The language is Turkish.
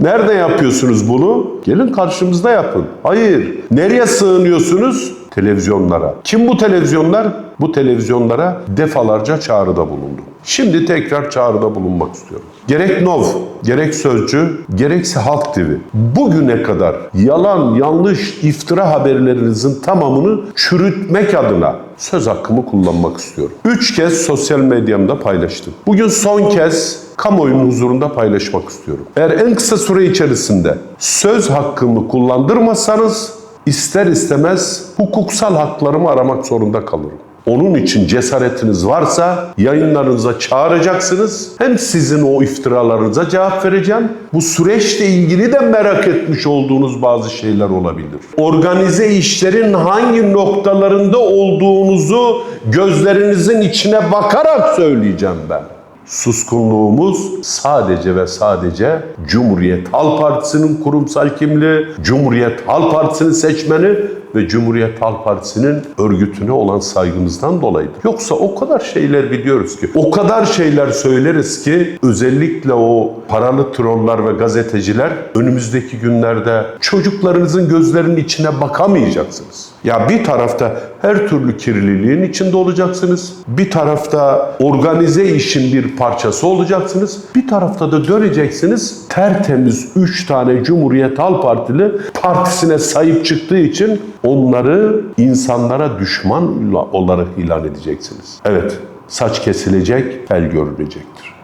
Nerede yapıyorsunuz bunu? Gelin karşımızda yapın. Hayır. Nereye sığınıyorsunuz? Televizyonlara. Kim bu televizyonlar? Bu televizyonlara defalarca çağrıda bulundu. Şimdi tekrar çağrıda bulunmak istiyorum. Gerek Nov, gerek Sözcü, gerekse Halk TV bugüne kadar yalan, yanlış, iftira haberlerinizin tamamını çürütmek adına söz hakkımı kullanmak istiyorum. Üç kez sosyal medyamda paylaştım. Bugün son kez kamuoyunun huzurunda paylaşmak istiyorum. Eğer en kısa süre içerisinde söz hakkımı kullandırmazsanız ister istemez hukuksal haklarımı aramak zorunda kalırım. Onun için cesaretiniz varsa yayınlarınıza çağıracaksınız. Hem sizin o iftiralarınıza cevap vereceğim. Bu süreçle ilgili de merak etmiş olduğunuz bazı şeyler olabilir. Organize işlerin hangi noktalarında olduğunuzu gözlerinizin içine bakarak söyleyeceğim ben. Suskunluğumuz sadece ve sadece Cumhuriyet Halk Partisi'nin kurumsal kimliği, Cumhuriyet Halk Partisi'nin seçmeni ve Cumhuriyet Halk Partisi'nin örgütüne olan saygımızdan dolayıdır. Yoksa o kadar şeyler biliyoruz ki, o kadar şeyler söyleriz ki özellikle o paralı trollar ve gazeteciler önümüzdeki günlerde çocuklarınızın gözlerinin içine bakamayacaksınız. Ya bir tarafta her türlü kirliliğin içinde olacaksınız. Bir tarafta organize işin bir parçası olacaksınız. Bir tarafta da döneceksiniz tertemiz 3 tane Cumhuriyet Halk Partili partisine sahip çıktığı için onları insanlara düşman olarak ilan edeceksiniz. Evet, saç kesilecek, el görünecektir.